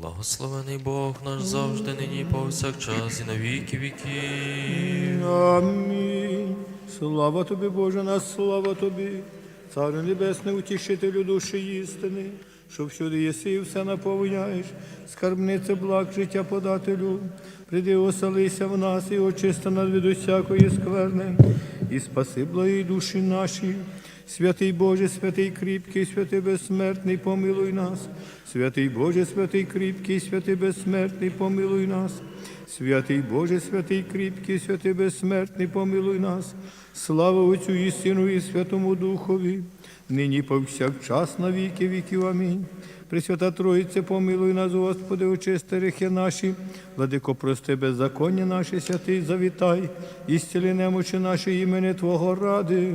Благословений Бог наш завжди, нині повсякчас, і на віки віків. Амінь. Слава тобі, Боже, наш слава тобі, Царю Небесний, утішителю душі істини, що всюди єси і все наповняєш, скарбнице благ життя подателю. Прийди, оселися в нас і очисти нас від усякої скверни, і спаси благі душі наші. Святий Боже, святий кріпкий, святий безсмертний, помилуй нас. Святий Боже, святий кріпкий, святий безсмертний, помилуй нас. Святий Боже, святий кріпкий, святий безсмертний, помилуй нас. Слава Отцю і Сину, і Святому Духові, нині повсякчас на віки віків. Амінь. Пресвята Троїце, помилуй нас, Господи, очисти гріхи наші, владико, прости беззаконня наші, святий, завітай, і зціли немочі наші імені Твого ради.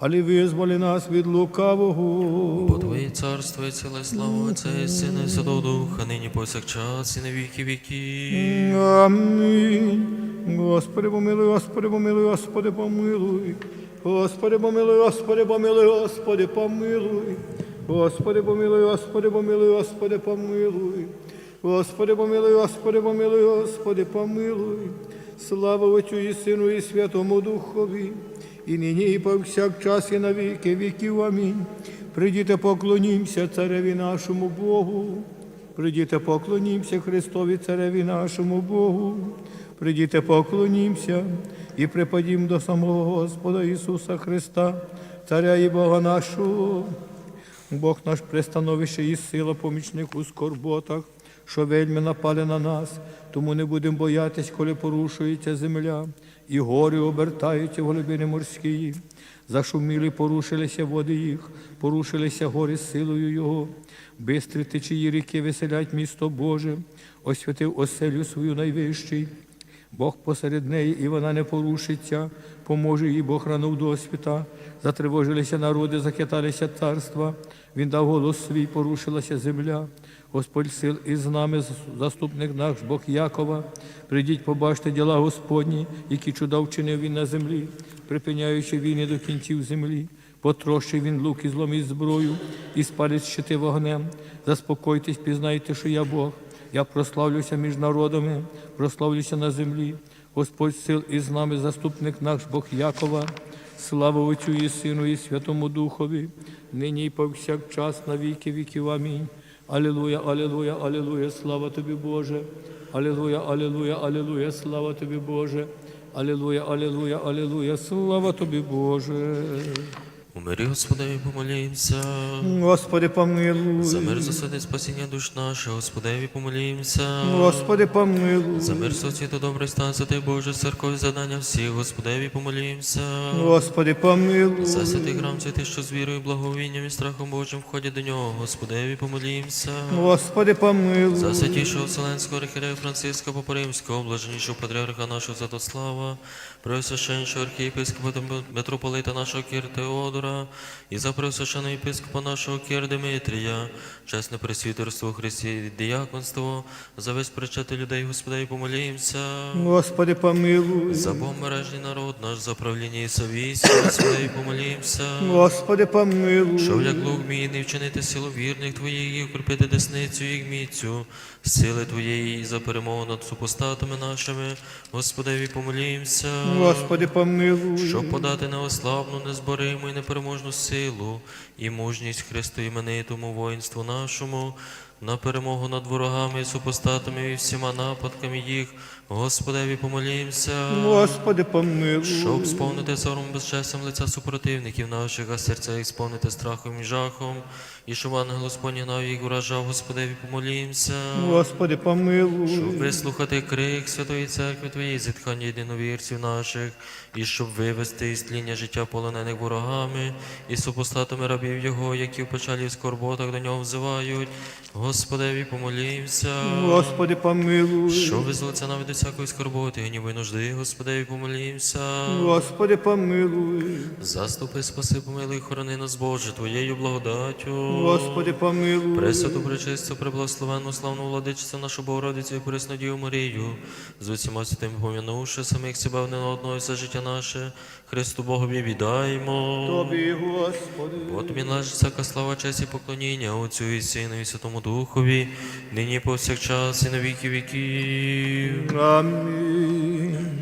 але визволи нас від лукавого. Бо Твоє царство і ціле слава Отця і Сина і Святого Духа, нині повсякчас, і на віки віків. Амінь. Господи, помилуй, Господи, помилуй, Господи, помилуй. Господи, помилуй, Господи, помилуй, Господи, помилуй. Господи, помилуй, Господи, помилуй, Господи, помилуй. Господи, помилуй, Господи, помилуй, Господи, помилуй. Слава Отцю і Сину, і Святому Духові, і нині, і повсякчас, і на віки віків. Амінь. Прийдіте, поклонімся цареві нашому Богу. Прийдіте, поклонімся Христові Цареві нашому Богу. Прийдіте, поклонімся і припадім до самого Господа Ісуса Христа, Царя і Бога нашого. Бог наш пристановище і сила, помічник у скорботах, що вельми напали на нас, тому не будемо боятись, коли порушується земля, і гори обертаються в глибини морські. Зашуміли, порушилися води їх, порушилися гори силою Його. Бистрі течії ріки веселять місто Боже, освятив оселю свою найвищий. Бог посеред неї, і вона не порушиться, поможе їй Бог ранув досвіта. Затривожилися народи, захиталися царства. Він дав голос свій, порушилася земля. Господь сил із нами, заступник наш Бог Якова. Прийдіть, побачте діла Господні, які чуда вчинив він на землі, припиняючи війни до кінців землі. Потрощив він лук і зломить зброю, і спалить щити вогнем. Заспокойтесь, пізнайте, що я Бог. Я прославлюся між народами, прославлюся на землі. Господь сил із нами, заступник наш Бог Якова. Слава Отцю і Сину, і Святому Духові, нині і повсякчас на віки віків. Амінь. Алілуя, алілуя, алілуя, слава тобі, Боже. Алілуя, алілуя, алілуя, слава тобі, Боже. Алілуя, алілуя, алілуя, слава тобі, Боже. Умирі, Господи, помолімся. Господи, помилуй. За мир засади спасіння душ наших, Господеві помолімся. Господи, помилуй. За мир соцвіту добрий стан, святий Боже, церкові задання всіх, Господеві помолімся. Господи, помилуй. За святий храм святий, що з вірою, благовінням і страхом Божим входять до нього, Господеві помолімся. Господи, помилуй. За святішого Вселенського архірея Франциска Попоримського, блаженнішого патріарха нашого Святослава, преосвященнішого архієпископа та митрополита нашого Кір Теодора, і за преосвященого єпископа нашого Кір Димитрія, чесне пресвітерство у Христі і діяконство, за весь причати людей, Господеві помолімся. Господи, помилуй. За помережний народ наш, за правління і совість, Господеві помолімся. Господи, помилуй. Щоб як лук мійний вчинити силу вірних Твоїх і укріпити десницю їх міцю, сили Твоєї і за перемогу над супостатами нашими, Господеві помолімся. Господи, помилуй. Щоб подати неославну, незбориму і непереможну силу і мужність Христу іменитому воїнству нашому, на перемогу над ворогами і супостатами і всіма нападками їх, Господеві помолімся. Господи, помилуй. Щоб сповнити сором безчестям лиця супротивників наших, а серця їх сповнити страхом і жахом, і щоб ангел Господній гнав їх уражав, Господеві помолімся. Господи, помилуй. Щоб вислухати крик Святої Церкви Твоєї, зітхання єдиновірців наших, і щоб вивести із тління життя полонених ворогами, і супостатами рабів Його, які в печалі і скорботах до нього взивають. Господеві помолімся. Господи, помилуй. Що визволиться нам від усякої скорботи, і нужди, Господеві помолімся. Господи, помилуй. Заступи, спаси, помилуй, хорони нас, Боже, Твоєю благодаттю. Господи, помилуй. Пресвяту, пречисту, преблагословенну, славну владичицю нашу Богородицю і Преснодію Марію, з усіма святим помінувши самих себе один одного і все життя наше, Христу Богові віддаємо. Тобі, Господи. Бо тобі належить всяка слава, честь і поклоніння Отцю і Сину і Святому Духові, нині повсякчас і на віки віків. Амінь.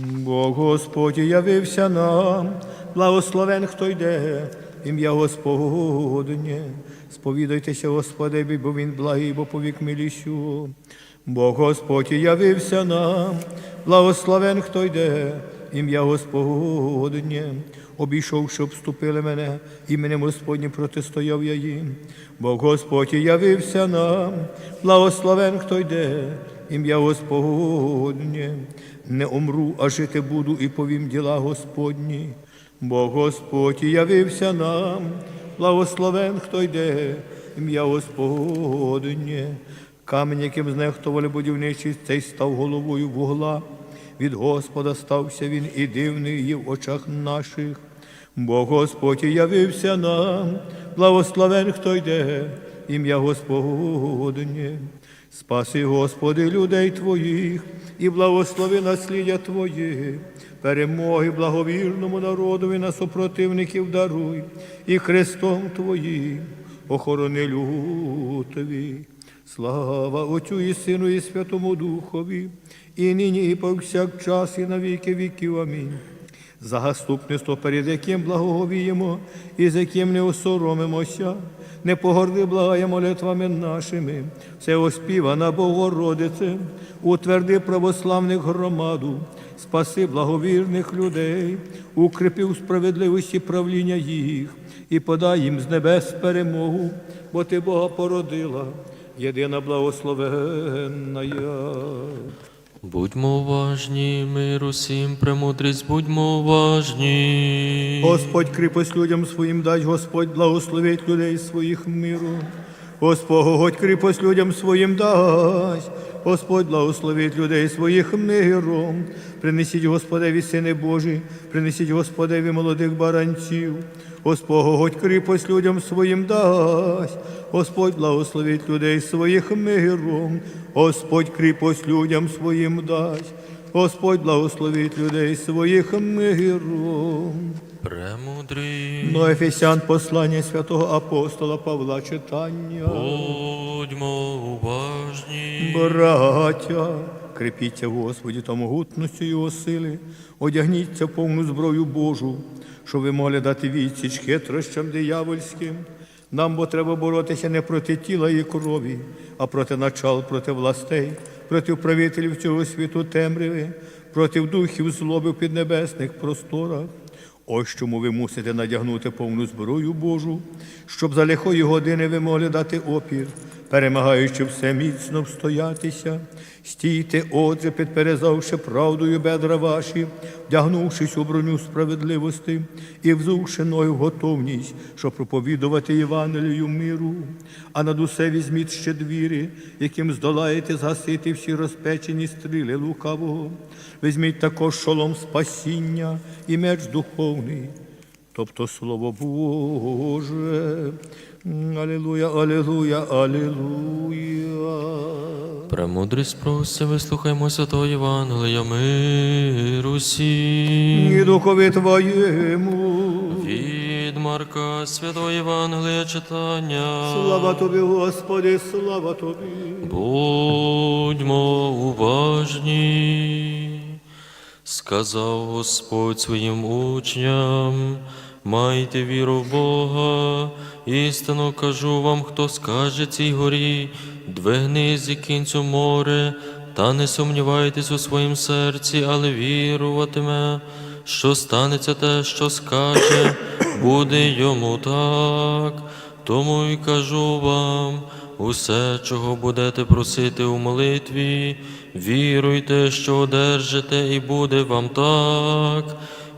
Бог Господь явився нам, благословен, хто йде, ім'я Господнє. Сповідайтеся, Господеві, бо Він благий, бо повік миліщу. Бог Господь явився нам, благословен, хто йде, ім'я Господнє. Щоб вступили мене, іменем Господнім протистояв я їм. Бог Господь явився нам, благословен, хто йде, ім'я Господнє. Не умру, а жити буду і повім діла Господні. Бо Господь явився нам, благословен, хто йде, ім'я Господнє. Камінь, яким знехтували будівничі, цей став головою вугла. Від Господа стався він і дивний є в очах наших. Бо Господь явився нам, благословен, хто йде, ім'я Господнє. Спаси, Господи, людей Твоїх і благослови наслідя Твоє, перемоги благовірному народові на супротивників даруй, і Христом Твоїм охорони лютові. Слава Отцю і Сину, і Святому Духові, і нині, і повсякчас, і на віки віків. Амінь. За Заступництво, перед яким благоговіємо і з яким не осоромимося, не погорди благає молитвами нашими, все оспівана Богородице, утверди православних громаду, спаси благовірних людей, укріпи у справедливості правління їх і подай їм з небес перемогу, бо ти Бога породила, єдина благословенна. Будьмо уважні, мир усім, премудрість, будьмо уважні. Господь кріпость людям своїм дасть, Господь благословить людей своїх миру. Господь кріпость людям своїм дасть, Господь благословить людей своїх миром. Принесіть Господеві сини Божі, принесіть Господеві молодих баранців. Господь кріпость людям своїм дасть, Господь благословить людей своїх миром, Господь кріпость людям своїм дасть, Господь благословить людей своїх миром. Премудрі. До Ефесян послання святого апостола Павла читання. Будьмо уважні. Браття, крепіться в Господі та могутності Його сили, одягніться в повну зброю Божу, що ви могли дати відсіч хитрощам диявольським. Нам бо треба боротися не проти тіла і крові, а проти начал, проти властей, проти правителів цього світу темряви, проти духів злоби в піднебесних просторах. Ось чому ви мусите надягнути повну зброю Божу, щоб за лихої години ви могли дати опір, перемагаючи все міцно встоятися. Стійте, отже, підперезавши правдою бедра ваші, вдягнувшись у броню справедливості і взувши ноги в готовність, щоб проповідувати Євангелію миру, а над усе візьміть ще двірі, яким здолаєте згасити всі розпечені стріли лукавого. Візьміть також шолом спасіння і меч духовний, тобто Слово Боже. Алілуя, алілуя, алілуя. Премудрість просся, вислухаймо святого Євангелія, мир усім. І духові Твоєму. Від Марка святого Євангелія читання. Слава Тобі, Господи, слава Тобі. Будьмо уважні, сказав Господь своїм учням, майте віру в Бога, істинно кажу вам, хто скаже цій горі, двигнись і кінцю море, та не сумнівайтесь у своїм серці, але віруватиме, що станеться те, що скаже, буде йому так. Тому й кажу вам, усе, чого будете просити у молитві, віруйте, що одержите, і буде вам так.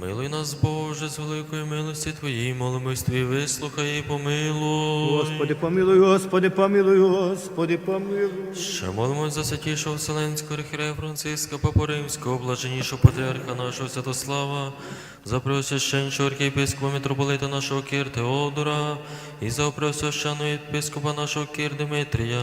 Помилуй нас, Боже, з великої милості Твоїй, молимось Твої, вислухай і помилуй. Господи, помилуй, Господи, помилуй, Господи, помилуй. Ще молимось за святішого Вселенського архірея Франциска, Папу Римського, блаженнішого патріарха нашого Святослава, за преосвященчого архієпископа митрополита нашого Кир Теодора, і за преосвященого єпископа нашого Кир Димитрія,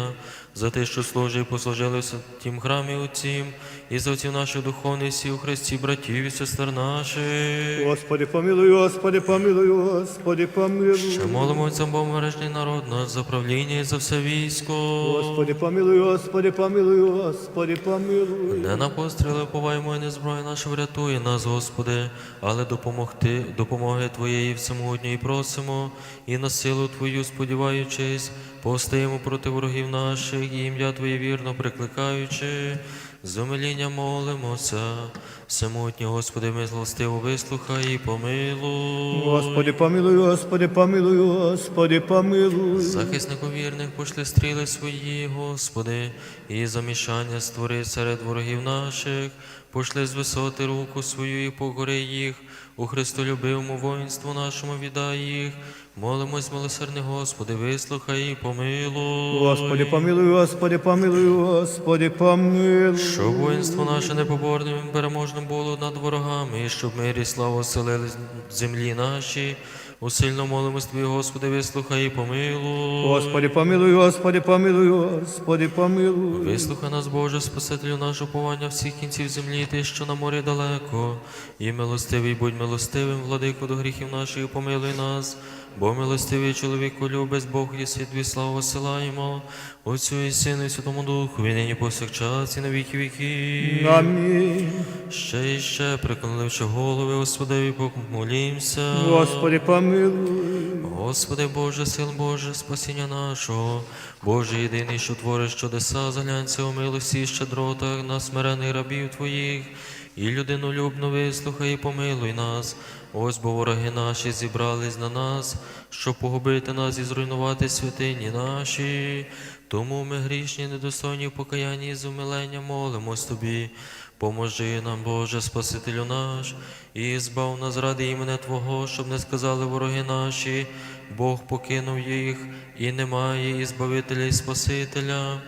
за те, що служив і послужили в тім храмі Отцім, і за отців наших духовних сіл у Христі, братів і сестер наших. Господи, помилуй, Господи, помилуй, Господи, помилуй. Ще молимось за бомбережний народ наш, за правління і за все військо. Господи, помилуй, Господи, помилуй, Господи, помилуй. Не на постріли поваємо, і не зброя наша врятує нас, Господи, але допомогти, допомоги Твоєї всемогутньої просимо, і на силу Твою сподіваючись, повстаємо проти ворогів наших, і ім'я Твоє вірно прикликаючи, з умилінням молимося. Всемогутній Господи, ми злостиво вислухай і помилуй. Господи, помилуй, Господи, помилуй, Господи, помилуй. Захиснику вірних пошли стріли свої, Господи, і замішання створи серед ворогів наших, пошли з висоти руку свою і покори їх, у Христолюбивому воїнству нашому віддай їх. Молимось, милосердний Господи, вислухай і помилуй. Господи, помилуй, Господи, помилуй, Господи, помилуй. Щоб воїнство наше непоборним і переможним було над ворогами, і щоб мир і славу оселили землі наші. Усильно молимось Тобі, Господи, вислухай і помилуй. Господи, помилуй, Господи, помилуй, Господи, помилуй. Вислухай нас, Боже, Спасителю наше уповання всіх кінців землі, ти, що на морі далеко, і милостивий, будь милостивим, владико до гріхів наших, помилуй нас, бо милостивий чоловіку любець, Бог і світ твій славу осилаємо, Отцю і Сину і Святому Духу, і нині повсякчас, і на віки віків. Амінь. Ще і ще, приконливши голови, Господеві, помолімся. Господи, помилуй. Господи Боже, сил Боже, спасіння нашого, Боже єдиний, що твориш чудеса, заглянься у милості і щедротах на смирених рабів Твоїх, і людинолюбно вислухай і помилуй нас. Ось бо вороги наші зібрались на нас, щоб погубити нас і зруйнувати святині наші. Тому ми грішні, недостойні в покаянні і з умиленням молимось Тобі. Поможи нам, Боже, Спасителю наш, і збав нас ради імені Твого, щоб не сказали вороги наші, Бог покинув їх, і немає і Збавителя, і Спасителя.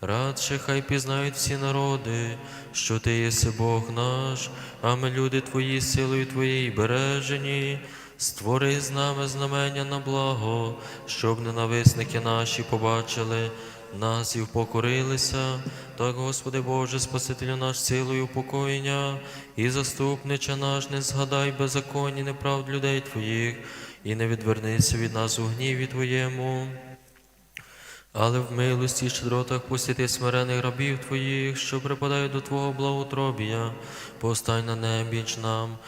Радше хай пізнають всі народи, що Ти єси Бог наш, а ми люди Твої силою Твоєї бережені. Створи з нами знамення на благо, щоб ненависники наші побачили нас і впокорилися. Так, Господи Боже, Спасителю наш силою упокоєння, і заступнича наш, не згадай беззаконні неправд людей Твоїх, і не відвернися від нас у гніві Твоєму. Але в милості і щедротах посіти смирених рабів Твоїх, що припадають до Твого благоутробія, постань на небіч нам,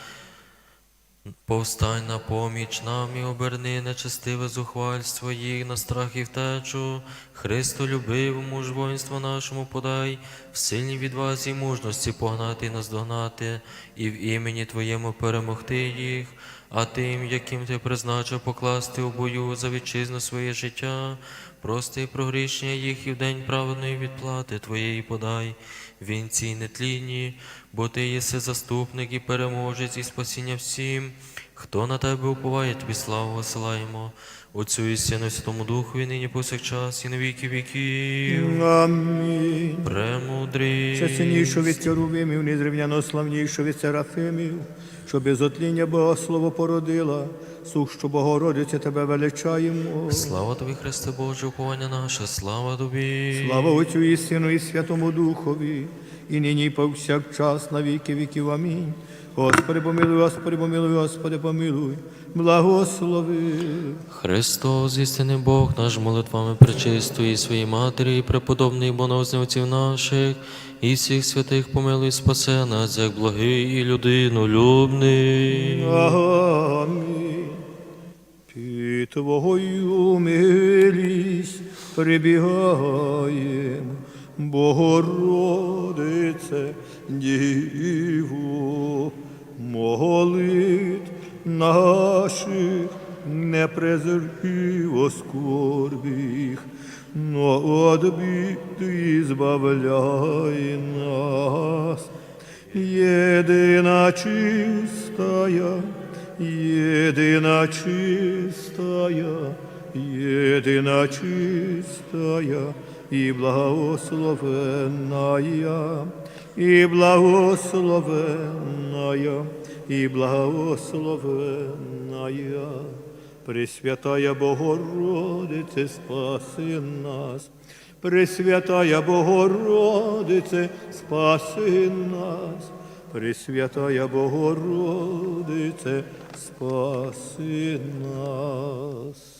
повстань на поміч нам і оберни нечестиве зухвальство їх на страх і втечу. Христу любивому ж воїнство нашому подай, в сильній відвазі мужності погнати і наздогнати, і в імені Твоєму перемогти їх, а тим, яким ти призначив покласти у бою за вітчизну своє життя, прости прогрішення їх і в день праведної відплати Твоєї подай, вінці нетлінні, бо Ти єси заступник і переможець і спасіння всім, хто на тебе уповає, тобі славу висилаємо. Отцю і Сину і Святому Духу, і нині повсякчас, і на віки віків. Амінь. Премудрість. Ще сильнішу від Керувимів, незрівняно славнішу від Серафимів, що без отління Богослово породила, сущу Богородиця тебе величаємо. Слава тобі, Христе Боже, уповання наше, слава тобі. Слава Отцю і Сину і Святому Духові, і нині і повсякчас на віки віків. Амінь. Господи, помилуй, Господи, помилуй, Господи, помилуй, благослови. Христос, істинний Бог, наш молитвами пречистої своїй матері, і преподобний бонознівців наших, і всіх святих помилуй, спасе нас, як благий і людину любний. Амінь. Під Твою милість прибігаєм, Богородице, Діву, молит наших не презри оскорбіх, но от біди збавляй нас. Єдина чистая, єдина чистая, єдина чистая і благословенная, і благословенная, і благословенная. Пресвятая Богородице, спаси нас. Пресвятая Богородице, спаси нас. Пресвятая Богородице, спаси нас.